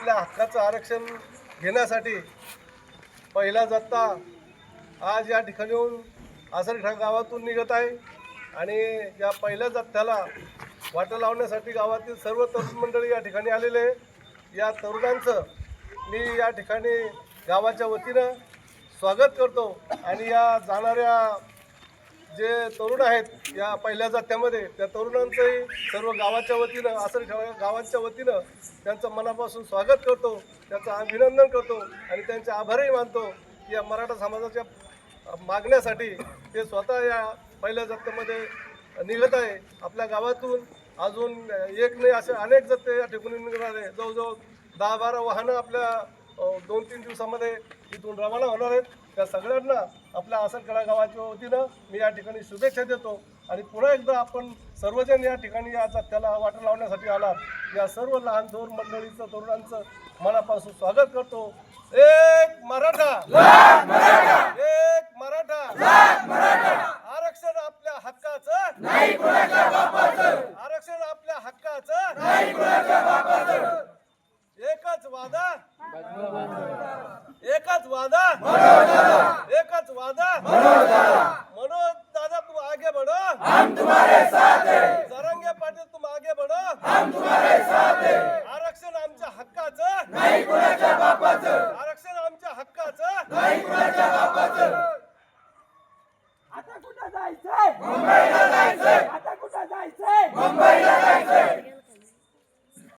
आपल्या हक्काचं आरक्षण घेण्यासाठी पहिला जत्ता आज या ठिकाणी येऊन आसरठा गावातून निघत आहे. आणि या पहिल्या जत्त्याला वाटा लावण्यासाठी गावातील सर्व तरुण मंडळी या ठिकाणी आलेले आहे या तरुणांचं मी या ठिकाणी गावाच्या वतीनं स्वागत करतो. आणि या जाणाऱ्या जे तरुण आहेत या पहिल्या जात्यामध्ये त्या तरुणांचंही सर्व गावाच्या वतीनं असं ठेवा गावांच्या वतीनं त्यांचं मनापासून स्वागत करतो त्यांचं अभिनंदन करतो आणि त्यांचे आभारही मानतो. की या मराठा समाजाच्या मागण्यासाठी ते स्वतः या पहिल्या जात्यामध्ये निघत आहे. आपल्या गावातून अजून एक नाही असे अनेक जत्ते या ठिकाणी निघणार. आहे जवळजवळ दहा बारा वाहनं आपल्या दोन तीन दिवसामध्ये इथून रवाना होणार आहेत. त्या सगळ्यांना आपल्या आसनकडा गावाच्या वतीनं मी या ठिकाणी शुभेच्छा देतो. आणि पुन्हा एकदा आपण सर्वजण या ठिकाणी आज त्याला वाटा लावण्यासाठी आलात. या सर्व लहान थोर मंडळीचं तरुणांचं मनापासून स्वागत करतो. एक मराठा! एक मराठा! आरक्षण आपल्या हक्काचं? आरक्षण आपल्या हक्काचं? एकच वादा! एकच वादा. एकच वादा. मनोज दादा तू आगे बढ़ो. हम तुम्हारे साथ पाटील तू आगे बढ़ो. हम तुम्हारे साथ आरक्षण आमच्या हक्काचं. नाही कुणाच्या बापाचं आरक्षण आमच्या हक्काचं. नाही कुणाच्या बापाचं आता कुठं जायचं मुंबईला